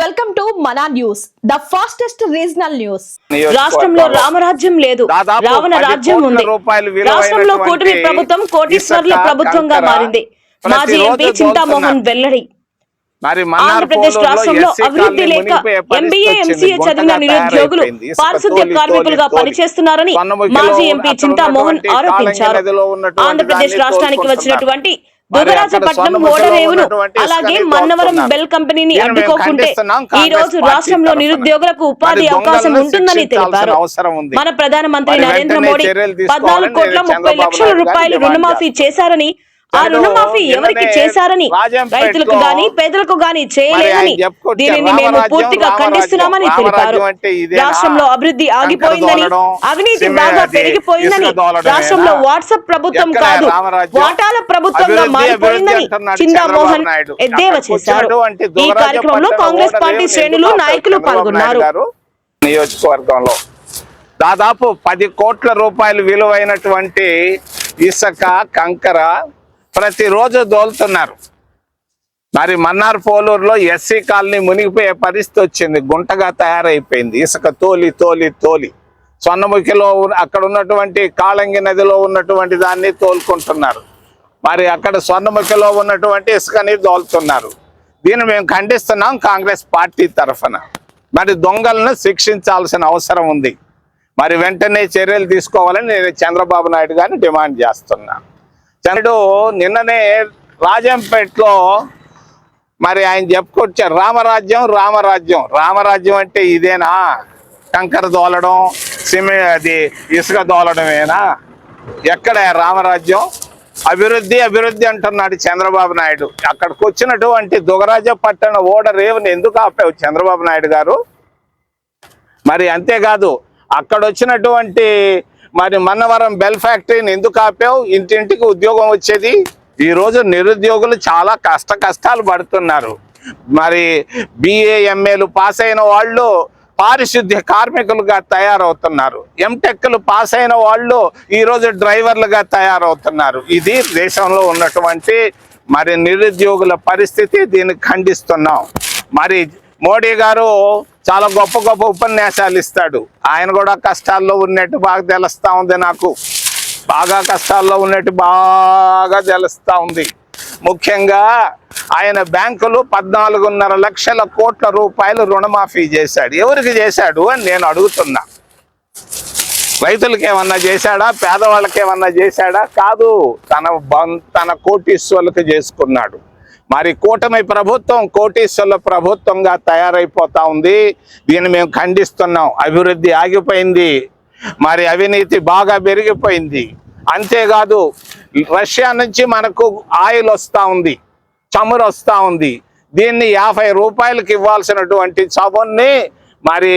Welcome to Mana news the fastest regional news. రాష్ట్రంలో రామరాజ్యం లేదు. రావణ రాజ్యం ఉంది. రాష్ట్రంలో కూటమి ప్రభుత్వం కోటీశ్వర్ల ప్రభుత్వంగా మారింది. మాజీ ఎంపీ చింతామోహన్. వెల్లడి. ఆంధ్రప్రదేశ్ రాష్ట్రంలో అభివృద్ధి లేక ఎంబీఏ. ఎంసీఏ చదివిన నిరుద్యోగులు పారిశుద్ధ్య కార్మికులుగా పనిచేస్తున్నారని మాజీ ఎంపీ చింతామోహన్ ఆరోపించారు. ఆంధ్రప్రదేశ్ రాష్ట్రానికి. వచ్చినటువంటి ఓడరేవును అలాగే మన్నవరం. బెల్ కంపెనీని అడ్డుకోకుంటే ఈ రోజు రాష్ట్రంలో. నిరుద్యోగులకు ఉపాధి అవకాశం ఉంటుందని తెలిపారు. మన ప్రధానమంత్రి నరేంద్ర మోడీ పద్నాలుగు కోట్ల ముప్పై లక్షల రూపాయలు రుణమాఫీ చేశారని ఆ రుణమాఫీ ఎవరికి చేశారని రైతులకు గాని పేదలకు గాని చేయలేదని దీనిని మేము పూర్తిగా ఖండిస్తున్నామని తెలిపారు? రాష్ట్రంలో అభివృద్ధి ఆగిపోయిందని అవినీతి బాగా పెరిగిపోయిందని? రాష్ట్రంలో వాట్సాప్ ప్రభుత్వం కాదు? వాటాల ప్రభుత్వంగా మారిపోయిందని చిందామోహన్. ఎద్దేవా చేశారు ఈ కార్యక్రమంలో కాంగ్రెస్ పార్టీ శ్రేణులు నాయకులు పాల్గొన్నారు? నియోజకవర్గంలో దాదాపు పది కోట్ల రూపాయలు విలువైనటువంటి ఇసుక కంకర ప్రతిరోజు దోలుతున్నారు. మరి మన్నార్ పోలూరులో ఎస్సీ కాలనీ మునిగిపోయే పరిస్థితి వచ్చింది. గుంటగా తయారైపోయింది. ఇసుక తోలి తోలి తోలి. సొన్నముఖిలో అక్కడ ఉన్నటువంటి కాళంగి నదిలో ఉన్నటువంటి దాన్ని తోలుకుంటున్నారు. మరి అక్కడ స్వర్ణముఖిలో ఉన్నటువంటి ఇసుకని దోలుతున్నారు. దీన్ని మేము ఖండిస్తున్నాం కాంగ్రెస్ పార్టీ తరఫున. మరి దొంగలను శిక్షించాల్సిన అవసరం ఉంది. మరి వెంటనే చర్యలు తీసుకోవాలని నేను చంద్రబాబు నాయుడు గారిని డిమాండ్ చేస్తున్నాను చంద్రుడు నిన్ననే రాజంపేటలో మరి ఆయన చెప్పుకొచ్చారు రామరాజ్యం రామరాజ్యం. రామరాజ్యం అంటే ఇదేనా? కంకర దోలడం సిమె అది ఇసుక దోలడమేనా? ఎక్కడ రామరాజ్యం? అభివృద్ధి అభివృద్ధి అంటున్నాడు చంద్రబాబు నాయుడు. అక్కడికి వచ్చినటువంటి దుగరాజ పట్టణ ఓడ రేవుని ఎందుకు ఆపావు చంద్రబాబు నాయుడు గారు? మరి అంతేకాదు అక్కడ వచ్చినటువంటి మరి మన్నవరం బెల్ ఫ్యాక్టరీని ఎందుకు ఆపావు? ఇంటింటికి ఉద్యోగం వచ్చేది. ఈరోజు నిరుద్యోగులు చాలా కష్ట కష్టాలు పడుతున్నారు. మరి బిఏఎంఏలు పాస్ అయిన వాళ్ళు పారిశుద్ధ్య కార్మికులుగా తయారవుతున్నారు. ఎంటెక్లు పాస్ అయిన వాళ్ళు ఈరోజు డ్రైవర్లుగా తయారవుతున్నారు. ఇది దేశంలో ఉన్నటువంటి మరి నిరుద్యోగుల పరిస్థితి దీన్ని ఖండిస్తున్నాం. మరి మోడీ గారు చాలా గొప్ప గొప్ప ఉపన్యాసాలు ఇస్తాడు. ఆయన కూడా కష్టాల్లో ఉన్నట్టు బాగా తెలుస్తూ ఉంది నాకు. బాగా కష్టాల్లో ఉన్నట్టు బాగా తెలుస్తూ ఉంది. ముఖ్యంగా ఆయన బ్యాంకులు పద్నాలుగున్నర లక్షల కోట్ల రూపాయలు రుణమాఫీ చేశాడు. ఎవరికి చేశాడు అని నేను అడుగుతున్నా. రైతులకు ఏమన్నా చేశాడా? పేదవాళ్ళకి ఏమన్నా చేశాడా? కాదు. తన బం- తన కోటీశ్వర్లకు చేసుకున్నాడు. మరి కూటమి ప్రభుత్వం కోటీశ్వర్ల ప్రభుత్వంగా తయారైపోతా ఉంది. దీన్ని మేము ఖండిస్తున్నాం. అభివృద్ధి ఆగిపోయింది. మరి అవినీతి బాగా పెరిగిపోయింది. అంతేకాదు రష్యా నుంచి మనకు ఆయిల్ వస్తూ ఉంది. చమురు వస్తూ ఉంది. దీన్ని యాభై రూపాయలకి ఇవ్వాల్సినటువంటి చమురుని మరి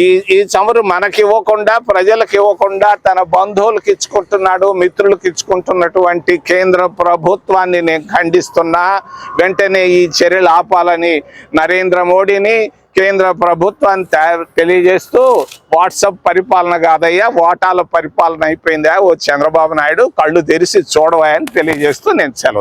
ఈ ఈ చమురు మనకి ఇవ్వకుండా ప్రజలకు ఇవ్వకుండా తన బంధువులకు ఇచ్చుకుంటున్నాడు మిత్రులకు ఇచ్చుకుంటున్నటువంటి కేంద్ర ప్రభుత్వాన్ని నేను ఖండిస్తున్నా. వెంటనే ఈ చర్యలు ఆపాలని నరేంద్ర మోడీని కేంద్ర ప్రభుత్వాన్ని తయారు తెలియజేస్తూ వాట్సాప్ పరిపాలన కాదయ్యా ఓటాల పరిపాలన అయిపోయిందా? ఓ చంద్రబాబు నాయుడు కళ్ళు తెరిచి చూడవా అని తెలియజేస్తూ నేను సెలవు